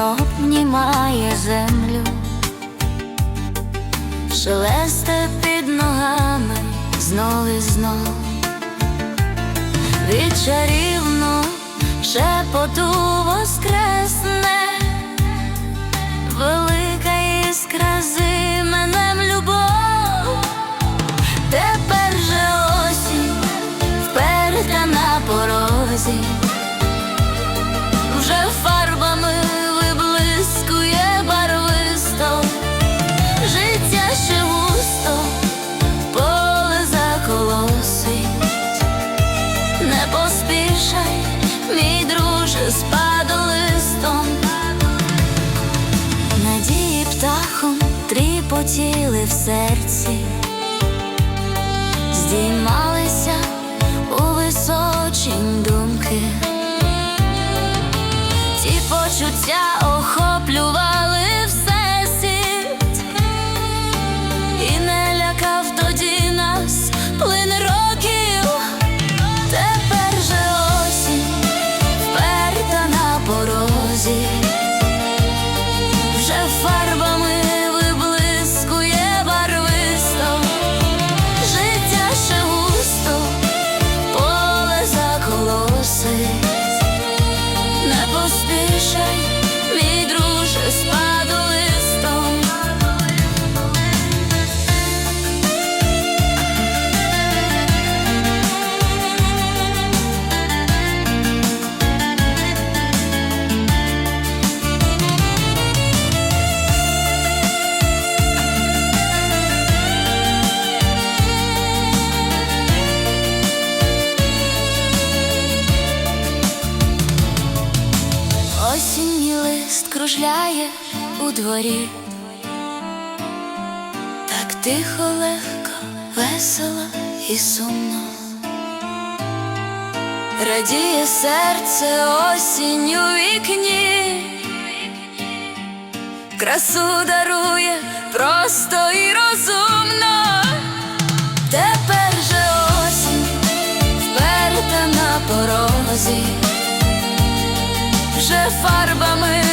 обнімає землю, шелесте під ногами знов і знов, від чарівно шепоту восени друже, з падолистом Надії птахом тріпотіли в серці, здіймалися поспішай, мій друже, спаду кружляє у дворі, так тихо, легко, весело і сумно. Радіє серце осінь у вікні, красу дарує просто і розумно. Тепер же осінь вперта на порозі вже фарбами